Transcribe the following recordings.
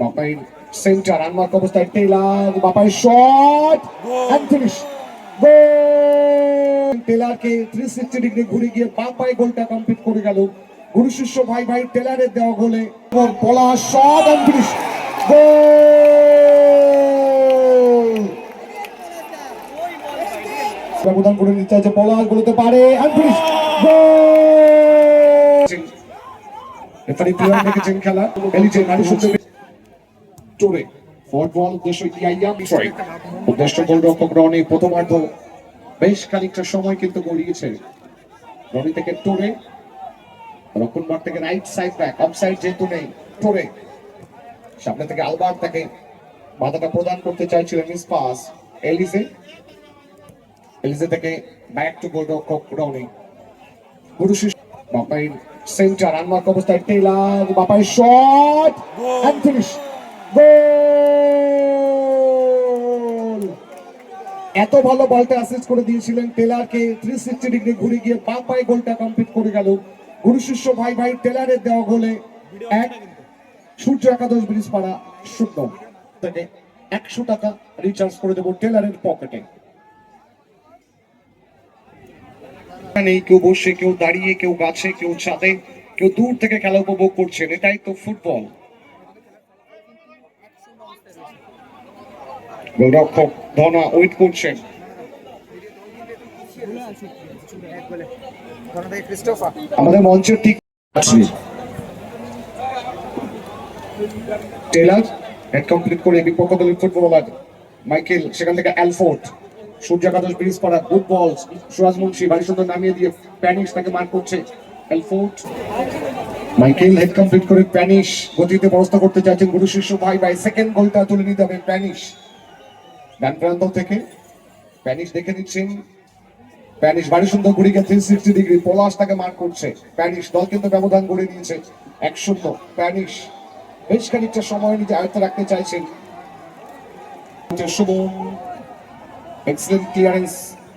বাপাই centre unmark অবস্থায় Taylor Bapai shot and finish goal টেলারকে 360 degree ঘুরে গিয়ে বাপাই গোলটা কমপ্লিট করে গেল। গুরু শিষ্য ভাই ভাই টেলারের দেওয়া গোলে। ওর পলা শট এন্ড ফিনিশ গোল ব্যবধান করে নিতে চাইছে পলাশ বলতে পারে and finish goal referee player দেখেছেন খেলা। এলিজে নারী সূত্র টোরে ফরওয়ার্ড বল উদ্দেশ্য ইয়াইয়া বিষয় উদ্দেশ্য গোলরক্ষক রনি প্রথমার্ধ। বেশ খানিকটা সময় কিন্তু গড়িয়েছে। রনি থেকে টোরে। রক্ষণ মাঠ থেকে right side back of side যেহেতু নেই টোরে। সামনে থেকে আলবার তাকে বাধাটা প্রদান করতে চাইছিলেন মিস পাস। এলিজে এলিজে থেকে ব্যাক টু গোলরক্ষক রনি। গুরু শিষ্য বাপাই সেন্টার আনমার্ক অবস্থায় Taylor Bapai shot and finish goal! এত ভালো বলটা অ্যাসিস্ট করে দিয়েছিলেন টেলারকে 360 ডিগ্রি ঘুরে গিয়ে বাঁ পায়ে গোলটা কমপ্লিট করে গেল। গুরু শিষ্য ভাই ভাই টেলারের দেওয়া গোলে এক সূর্য একাদশ ব্রিজ পাড়া শূন্য। তাকে একশো টাকা রিচার্জ করে দেবো টেলারের পকেটে নেই, কেউ বসে, কেউ দাঁড়িয়ে, কেউ গাছে, কেউ ছাদে, কেউ দূর থেকে খেলা উপভোগ করছেন। এটাই তো ফুটবল গোলরক্ষক ধনা ওয়েট করছেন। আমাদের মঞ্চের ঠিক টেলার হেড কমপ্লিট করে বিপক্ষ দলের ফুটবলার মাইকেল, সেখান থেকে অ্যালফোর্ড। সূর্য একাদশ ব্রিজ পাড়া গুড বল সুরাজ মুন্সি ভারী সুন্দর নামিয়ে দিয়ে প্যানিশ তাকে মার করছে। অ্যালফোর্ড। মাইকেল হেড কমপ্লিট করে প্যানিশ গতিতে ব্যবস্থা করতে চাইছেন গুরু শিষ্য ভাই ভাই সেকেন্ড গোলটা তুলে নিতে হবে প্যানিশ ডান প্রান্ত থেকে। প্যানিশ দেখে নিচ্ছেন। প্যানিশ ভারী সুন্দর ঘুরে গিয়ে থ্রি সিক্সটি ডিগ্রি পলাশ তাকে মার করছে। প্যানিশ দল কিন্তু ব্যবধান গড়ে দিয়েছে এক শূন্য। প্যানিশ বেশ খানিকটা সময় নিজে আয়ত্তে রাখতে চাইছেন। Suman excellent clearance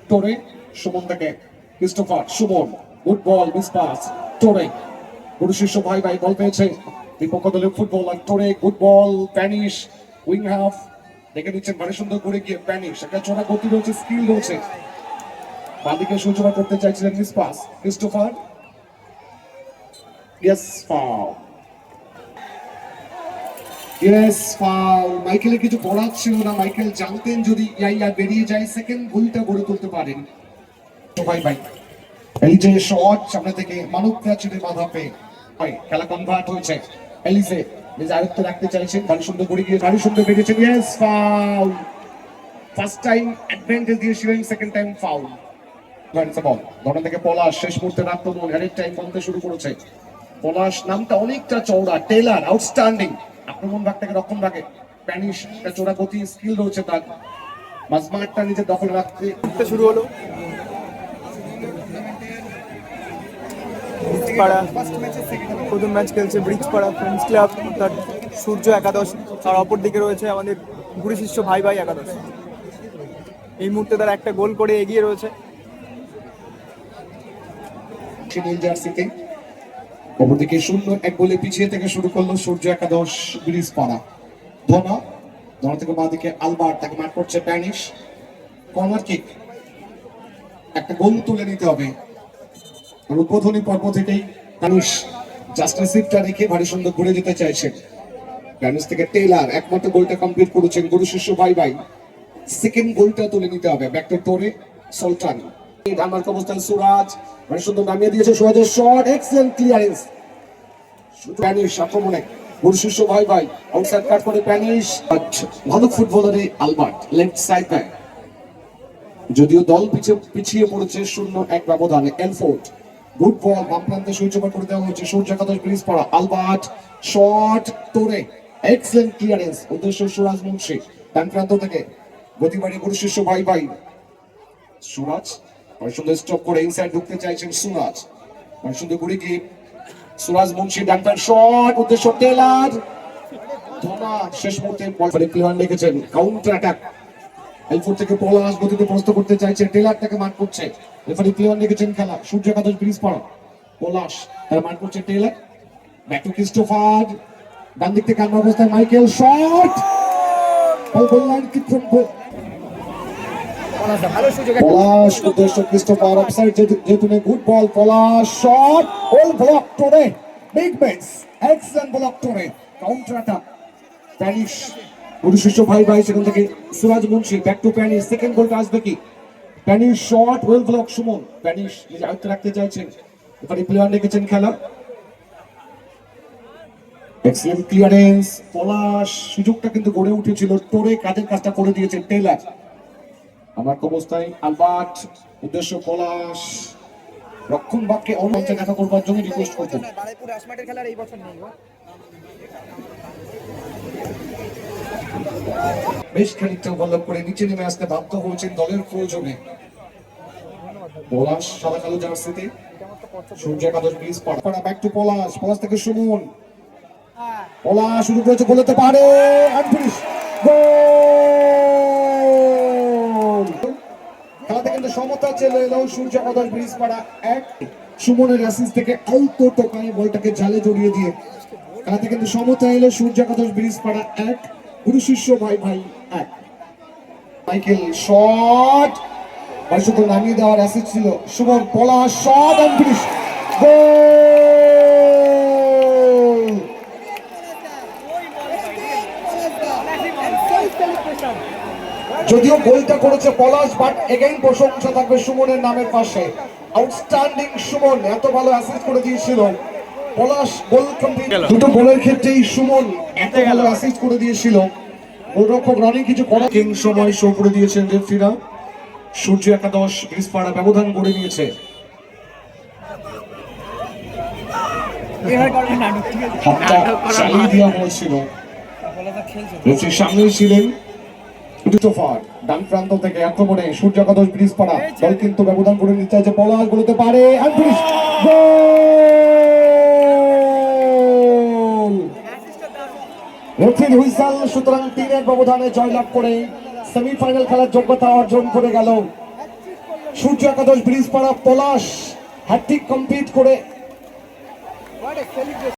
Torre Suman থেকে। Christopher Suman good ball miss pass Torre গুরু শিষ্য ভাই ভাই বল পেয়েছে। বিপক্ষ দলের footballer Torre good ball Spanish wing half দেখে নিচ্ছেন ভারী সুন্দর করে গিয়ে প্যানিশ একটা চড়া গতি রয়েছে স্কিল রয়েছে। বাদিকে সূচনা করতে চাইছিলেন Christopher yes foul yes foul মাইকেলের কিছু করার ছিল না। মাইকেল জানতেন যদি ইয়াইয়া বেরিয়ে যায় সেকেন্ড গোলটা গড়ে তুলতে পারেন। ভাই ভাই এলিজে শট সামনে থেকে মানব প্রাচীরের বাধা পেয়ে। খেলা কনভার্ট হয়েছে। এলিজে নিজ আয়ত্ত রাখতে চাইছেন ভারী সুন্দর গড়ে গিয়ে ভারী সুন্দর বেরিয়েছেন yes foul first time advantage দিয়েছিলেন সেকেন্ড টাইম ফাউল বল থেকে পলাশ, শেষ মুহূর্তে আক্রমণ হেডের টাইম কমতে শুরু করেছে। পলাশ নামটা অনেকটা চওড়া। টেলার আউটস্ট্যান্ডিং আক্রমণ ভাগ থেকে রক্ষণ ভাগে। প্যানিশ একটা চোরা গতি স্কিল রয়েছে তার। মাঝমাঠটা নিজের দখল রাখতে শুরু হলো। পাড়া প্রথম ম্যাচ খেলছে ব্রিজ পাড়া ফ্রেন্ডস ক্লাব অর্থাৎ সূর্য একাদশ আর অপর দিকে রয়েছে আমাদের গুরু শিষ্য ভাই ভাই একাদশ। এই মুহূর্তে তারা একটা গোল করে এগিয়ে রয়েছে। জার্সিতে অপরদিকে শূন্য, এক গোলে পিছিয়ে থেকে শুরু করল সূর্য একাদশ ব্রিজ পাড়া ধনা ধনা থেকে বাঁ দিকে আলবার্ট, তাকে করছে প্যানিশ কর্নার কিক একটা গোল তুলে নিতে হবে। আর উদ্বোধনী পর্ব থেকেই প্যানিশ জাস্ট রিসিভটা রেখে ভারী সুন্দর ঘুরে যেতে চাইছেন প্যানিশ থেকে টেলার একমাত্র গোলটা কমপ্লিট করেছেন। গুরু শিষ্য ভাই ভাই সেকেন্ড গোলটা তুলে নিতে হবে। ব্যাকটা টোরে সুলতান ডানমার্ক অবস্থান সুরাজ। মানে সুন্দর নামিয়ে দিয়েছে সুরাজের শট এক্সেলেন্ট ক্লিয়ারেন্স আক্রমণে। গুরু শিষ্য ভাই ভাই আউটসাইড কাট করে প্যানিশ ভালো ফুটবলারে আলবার্ট লেফট সাইড ব্যাক যদিও দল পিছিয়ে পড়েছে শূন্য এক ব্যবধানে। এলফোর্ড গুড বল বাম প্রান্তে সূর্যপাত করে দেওয়া হয়েছে। সূর্য একাদশ ব্রিজ পড়া। Albert shot Torre excellent clearance উদ্দেশ্য সুরাজ মুন্সি। ডান প্রান্ত থেকে গতি বাড়িয়ে গুরু শিষ্য ভাই ভাই। সুরাজ সুন্দর স্টপ করে ইনসাইড ঢুকতে চাইছেন সুরাজ। সুন্দর ঘুরে গিয়ে সুরাজ মুন্সি ডান প্যান্ট শট উদ্দেশ্য টেলার। ধোনা শেষ মুহূর্তে বল প্লেয়ার লিখেছেন। কাউন্টার অ্যাটাক এলফোর থেকে পলাশ গতিতে প্রস্ত করতে চাইছে টেলার তাকে মার করছে। রেফারি প্লেয়ার লিখেছেন খেলা সূর্য একাদশ ব্রিজ পড়া। পলাশ তারা মার করছে টেলার ব্যাক টু ক্রিস্টোফার ডান দিক থেকে আনবার অবস্থায় মাইকেল শট বল ভালো সুযোগ। পলাশ উদ্দেশ্য ক্রিস্টোফার অফসাইড যেহেতু নেই good ball Palash shot goal block Torre big match excellent block Torre counter attack Spanish clearance Palash, সুযোগটা কিন্তু গড়ে উঠেছিল। টোরে কাজের কাজটা করে দিয়েছেন টেলার আমার অবস্থায় আলবার্ট উদ্দেশ্য পলাশ। রক্ষণ বাক্যে অনুমঞ্চে দেখা করবার জন্য রিকোয়েস্ট করতেন। খেলার এই বছর নেই বেশ খানিকটা করে নিচে নেমে আসতে বাধ্য হয়েছেন দলের প্রয়োজনে। পলাশ, সাদা কালো জার্সিতে। সূর্য একাদশ পাড়া। ব্যাক টু পলাশ। পলাশ থেকে সুমন। পলাশ শুরু করেছে, বলতে পারে। খেলাতে কিন্তু সমতা চলে এলো সূর্য একাদশ ব্রিজ পাড়া। এক, সুমনের অ্যাসিস থেকে টোকায় বলটাকে জালে জড়িয়ে দিয়ে। খেলাতে কিন্তু সমতা এলো সূর্য একাদশ ব্রিজ পাড়া। এক গুরু শিষ্য ভাই ভাই এক। Michael shot. শুধু নামিয়ে দেওয়ার অ্যাসিড ছিল সুমন পলা, শট গোল! যদিও গোলটা করেছে পলাশ বাট এগেইন প্রশংসা থাকবে সুমনের নামের পাশে। আউটস্ট্যান্ডিং সুমন, এত ভালো অ্যাসিস্ট করে দিয়েছিল। পলাশ গোল। কমপ্লিট দুটো গোলের ক্ষেত্রেই সুমন এত ভালো অ্যাসিস্ট করে দিয়েছিল। গোলরক্ষক রানিং কিছু করা কিং সময় শো করে দিয়েছেন রেফরিরা সূর্য একাদশ ব্রিজপাড়া ব্যবধান করে নিয়েছে। এবার করবে নাটক ঠিক আছে হাতটা চালিয়ে দেওয়া হয়েছিল। রেফরির সামনেই ছিলেন। ক্রিস্টোফার ডান প্রান্ত থেকে আক্রমণে সূর্য একাদশ ব্রিজ পাড়া দল কিন্তু ব্যবধান করে নিতে চাইছে পলাশ বলতে পারে। গোল! রেফরির হুইসাল, সুতরাং তিনের ব্যবধানে জয়লাভ করে সেমিফাইনাল খেলার যোগ্যতা অর্জন করে গেল। সূর্য একাদশ ব্রিজ পাড়া পলাশ হ্যাট্রিক কমপ্লিট করে